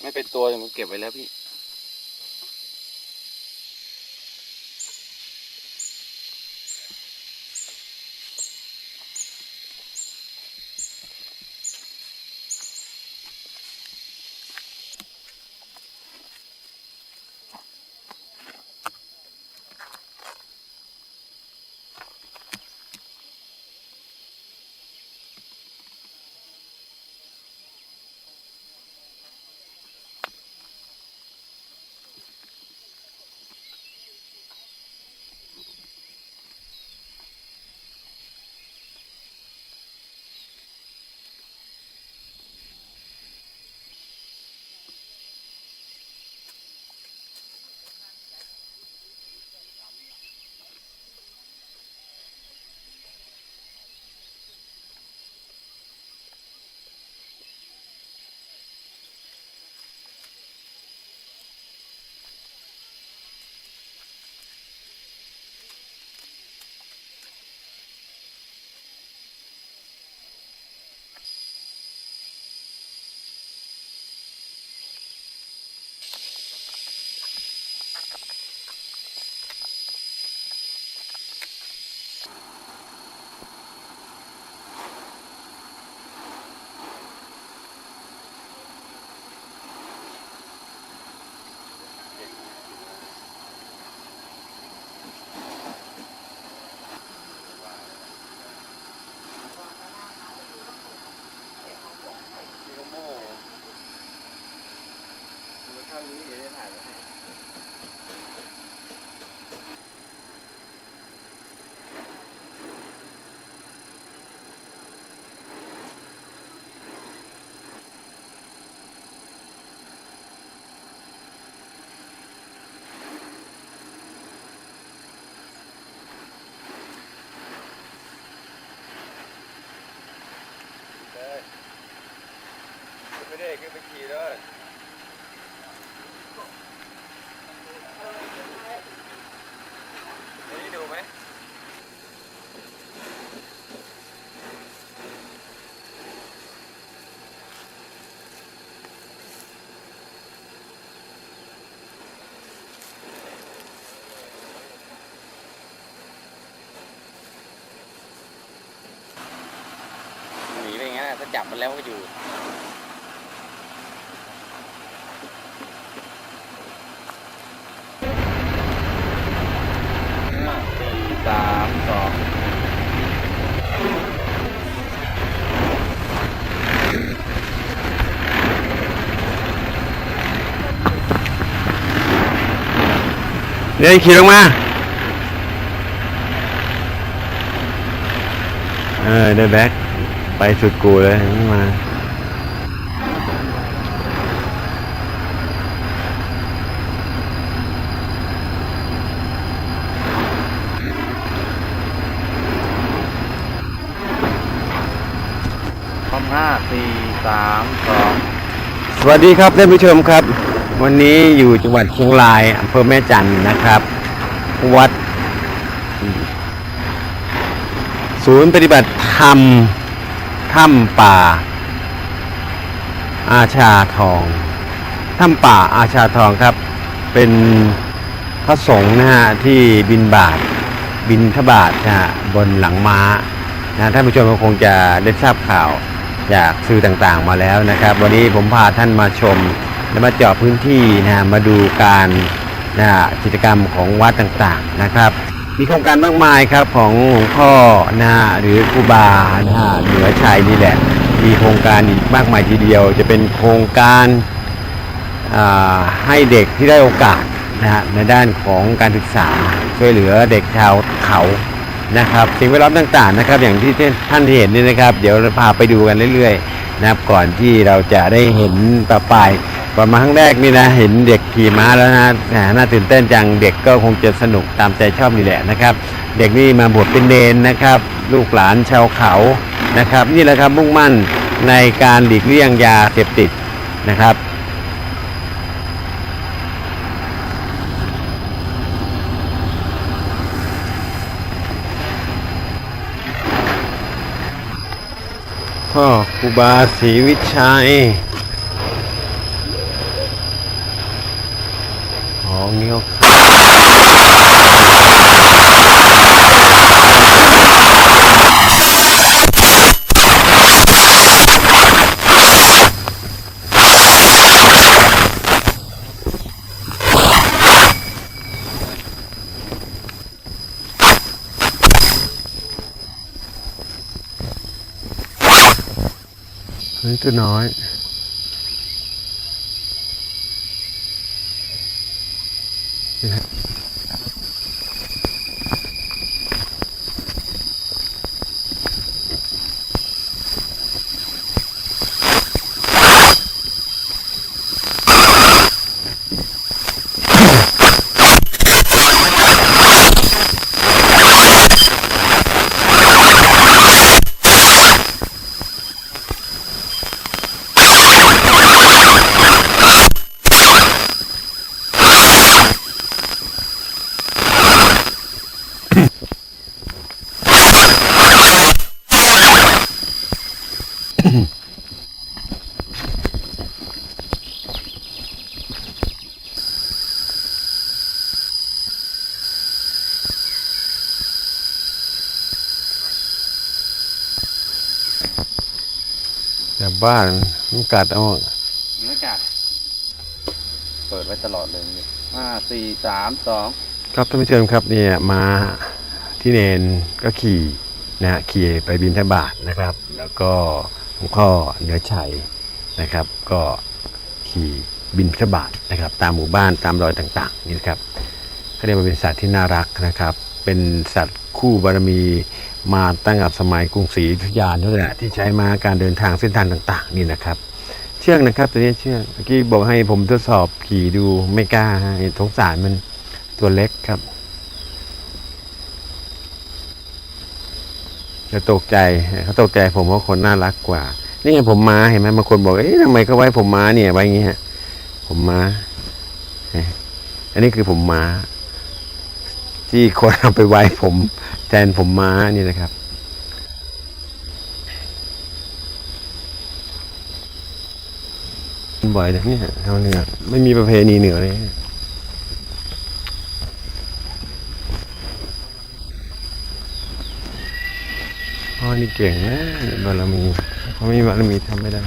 ไม่เป็นตัวมันเก็บไว้แล้วพี่ ขึ้นไปขี่เลยนี่ดูไหมหนีไปอย่างนั้นอะถ้าจับมันแล้วก็อยู่ เดี๋ยวขี่ลงมา เออเดินแบ็คไปสุดกูเลยมาพร้อมห้าสี่สามสองสวัสดีครับท่านผู้ชมครับ วันนี้อยู่จังหวัดเชียงรายอำเภอแม่จันนะครับ วัด ศูนย์ปฏิบัติธรรมถ้ำป่า อาชาทองถ้ำป่าอาชาทองครับ เป็นพระสงฆ์นะฮะที่บินบาทบินทบาทนะฮะบนหลังม้านะท่านผู้ชมก็คงจะได้ทราบข่าวจากสื่อต่างๆมาแล้วนะครับ วันนี้ผมพาท่านมาชม และมาเจาะพื้นที่นะมาดูการนะกิจกรรมของวัดต่างๆนะครับ มีโครงการมากมายครับของหลวงพ่อนะหรือครูบานะเหนือชัยนี่แหละ มีโครงการอีกมากมายทีเดียว จะเป็นโครงการให้เด็กที่ได้โอกาสนะฮะในด้านของการศึกษาช่วยเหลือเด็กชาวเขานะครับสิ่งแวดล้อมต่างๆนะครับ อย่างที่ท่านเห็นนี่นะครับ เดี๋ยวเราพาไปดูกันเรื่อยๆนะครับก่อนที่เราจะได้เห็นต่อไป ก่อนมาครั้งแรกนี่นะเห็นเด็กขี่ม้าแล้วนะน่าตื่นเต้นจังเด็กก็คงจะสนุกตามใจชอบนี่แหละนะครับ เด็กนี่มาบวชเป็นเนนนะครับ ลูกหลานชาวเขานะครับ นี่แหละครับมุ่งมั่นในการหลีกเลี่ยงยาเสพติดนะครับพ่อครูบาศรีวิชัย องนิ้ บ้านมันกัดเอาไม่กัดเปิดไว้ตลอดเลยนี่ห้าสี่สามสองครับท่านผู้ชมครับเนี่ยมาที่เนนก็ขี่นะฮะขี่ไปบินทบาทนะครับ แล้วก็หลวงพ่อเหนือชัยนะครับ ก็ขี่บินทบาทนะครับ ตามหมู่บ้านตามรอยต่างๆนี่นะครับก็เรียกว่าเป็นสัตว์ที่น่ารักนะครับ เป็นสัตว์คู่บารมี มาตั้งแต่สมัยกรุงศรีอยุธยานี่แหละที่ใช้มาการเดินทางเส้นทางต่าง ๆ นี่นะครับ เชือกนะครับตัวนี้เชือกเมื่อกี้บอกให้ผมทดสอบขี่ดูไม่กล้าฮะสงสารมันตัวเล็กครับ จะตกใจเขาตกใจผมว่าคนน่ารักกว่า นี่ไงผมม้าเห็นไหมบางคนบอกเอ๊ะทำไมเขาไว้ผมม้าเนี่ยไว้อย่างงี้ฮะผมม้าอันนี้คือผมม้า ที่คนเอาไปไว้ผมแทนผมม้านี่นะครับ บ่อยนะเนี่ยทางเหนือไม่มีประเพณีเหนือเลยพ่อนี่เก่งนะบารมีเขาไม่มีบารมีทำไม่ได้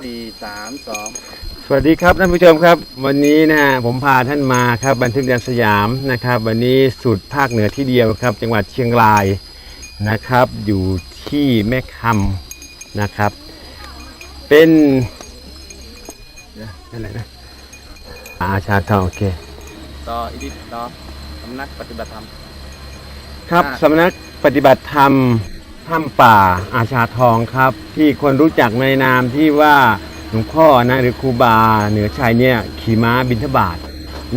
สี่สามสองสวัสดีครับท่านผู้ชมครับ วันนี้นะฮะผมพาท่านมาครับบันทึกแดนสยามนะครับ วันนี้สุดภาคเหนือที่เดียวครับ จังหวัดเชียงรายนะครับ อยู่ที่แม่คำนะครับ เป็นเดี๋ยวอะไรนะอาชาทองโอเคต่ออีดิทต่อสำนักปฏิบัติธรรมครับอ่าสำนักปฏิบัติธรรม ถ้ำป่าอาชาทองครับ ที่คนรู้จักในนามที่ว่าหลวงพ่อนะหรือครูบาเหนือชัยเนี่ยขี่ม้าบินทบาท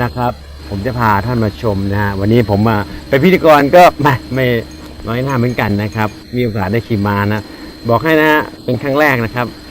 นะครับ ผมจะพาท่านมาชมนะฮะวันนี้ผมมาเป็นพิธีกรก็ไม่ไม่น้อยหน้าเหมือนกันนะครับ มีโอกาสได้ขี่ม้านะ บอกให้นะฮะเป็นครั้งแรกนะครับ